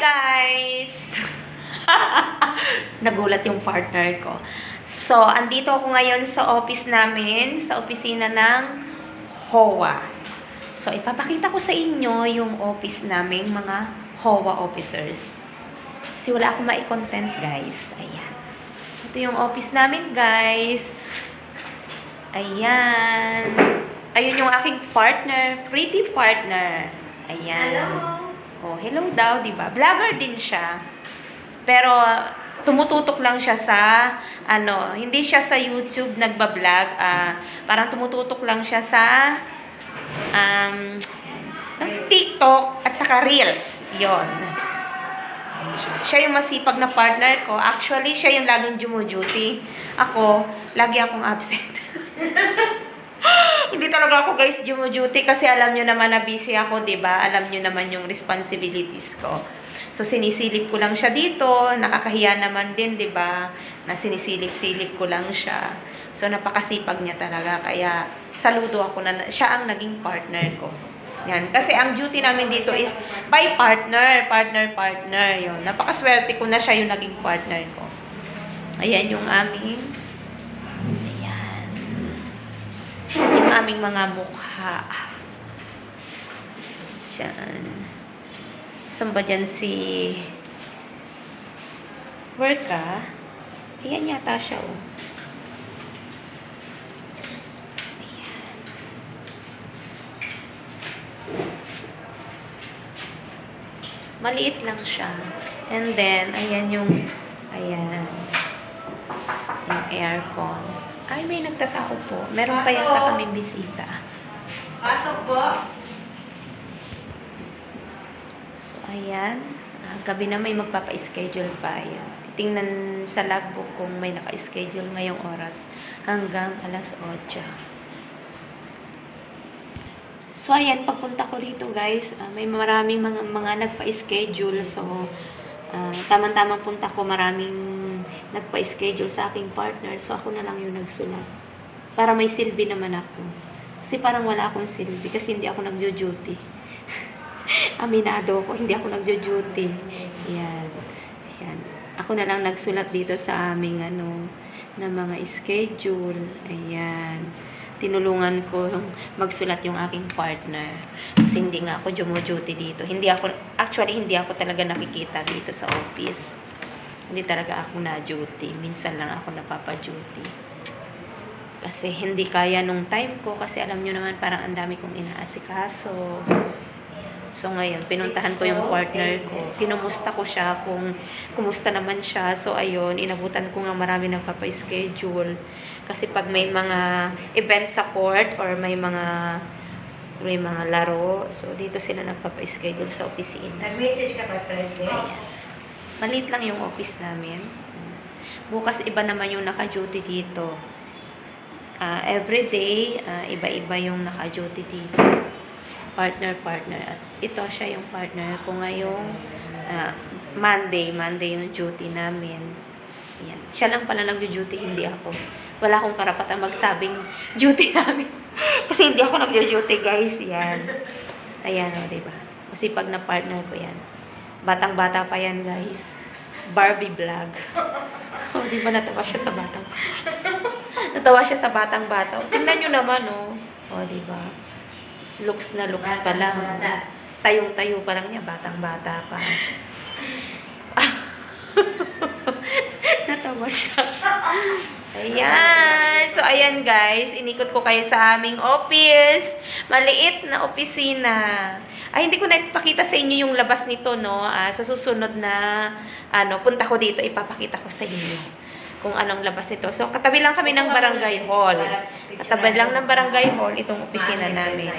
guys! Nagulat yung partner ko. So, andito ako ngayon sa office namin, sa opisina ng HOA. So, ipapakita ko sa inyo yung office namin, mga HOA officers. Kasi wala akong mai-content, guys. Ayan. Ito yung office namin, guys. Ayan. Ayun yung aking partner, pretty partner. Ayan. Oh, hello daw, 'di ba? Vlogger din siya. Pero tumututok lang siya sa ano, hindi siya sa YouTube nagba-vlog, ah, parang tumututok lang siya sa um TikTok at saka Reels. 'Yon. Siya yung masipag na partner ko. Actually, siya yung laging duty. Ako, lagi akong absent. Hindi talaga ako guys duty kasi alam nyo naman na busy ako, ba? Alam nyo naman yung responsibilities ko. So sinisilip ko lang siya dito, nakakahiya naman din, 'di ba? Na sinisilip-silip ko lang siya. So napakasipag niya talaga kaya saludo ako na siya ang naging partner ko. Yan. Kasi ang duty namin dito is by partner, partner, partner. Yun. Napakaswerte ko na siya yung naging partner ko. Ayan yung aming. Yung aming mga mukha. Diyan. Saan ba dyan si Worka? Ayan yata siya, oh. Maliit lang siya. And then, ayan yung, ayan, yung aircon. Ay, may nagtatao po. Meron pa yata kaming bisita. Pasok po. So, ayan. Ah, gabi na may magpapa-schedule pa. Ayan. Titingnan sa logbook kung may naka-schedule ngayong oras hanggang alas 8. So, ayan. Pagpunta ko dito, guys, ah, may maraming mga, mga nagpa-schedule. So, ah, tamang-tamang punta ko, maraming nagpa-schedule sa aking partner. So, ako na lang yung nagsulat. Para may silbi naman ako. Kasi parang wala akong silbi kasi hindi ako nagjo-duty. Aminado ko, hindi ako nagjo-duty. Yan. Yan. Ako na lang nagsulat dito sa aming ano, na mga schedule. Ayan. Tinulungan ko magsulat yung aking partner. Kasi hindi nga ako duty dito. Hindi ako, actually, hindi ako talaga nakikita dito sa office. Hindi talaga ako na duty. Minsan lang ako napapa-duty. Kasi hindi kaya nung time ko kasi alam nyo naman parang ang dami kong inaasikaso. So ngayon, pinuntahan ko yung partner ko. Kinumusta ko siya kung kumusta naman siya. So ayun, inabutan ko nga marami nagpapa-schedule. Kasi pag may mga event sa court or may mga may mga laro, so dito sila nagpapa-schedule sa opisina. Nag-message ka ba, President? Ayan. Maliit lang yung office namin. Bukas iba naman yung naka-duty dito. Ah, every day, ah, iba-iba yung naka-duty dito. Partner, partner. At ito siya yung partner ko ngayong ah, Monday. Monday yung duty namin. Yan. Siya lang pala nag-duty, hindi ako. Wala akong karapatan magsabing duty namin. Kasi hindi ako nag-duty, guys. Yan. Ayan, o, diba? Masipag na partner ko yan. Batang-bata pa yan, guys. Barbie vlog. O, di ba natawa siya sa batang Natawa siya sa batang-bata. Tingnan nyo naman, oh. O, di ba? Looks na looks pa lang. Bata. Tayong-tayo pa lang niya, batang-bata pa. Natawa siya. Ayan. So, ayan guys. Inikot ko kayo sa aming office. Maliit na opisina. Ay, hindi ko na ipakita sa inyo yung labas nito, no? Ah, sa susunod na, ano, punta ko dito, ipapakita ko sa inyo kung anong labas nito. So, katabi lang kami ng barangay hall. Katabi lang ng barangay hall itong opisina namin.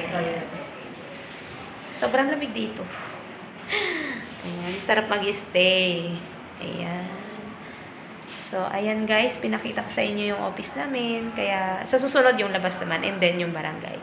Sobrang lamig dito. Ayan, sarap mag-stay. Ayan. So, ayan guys, pinakita ko sa inyo yung office namin. Kaya, sa susunod yung labas naman and then yung barangay.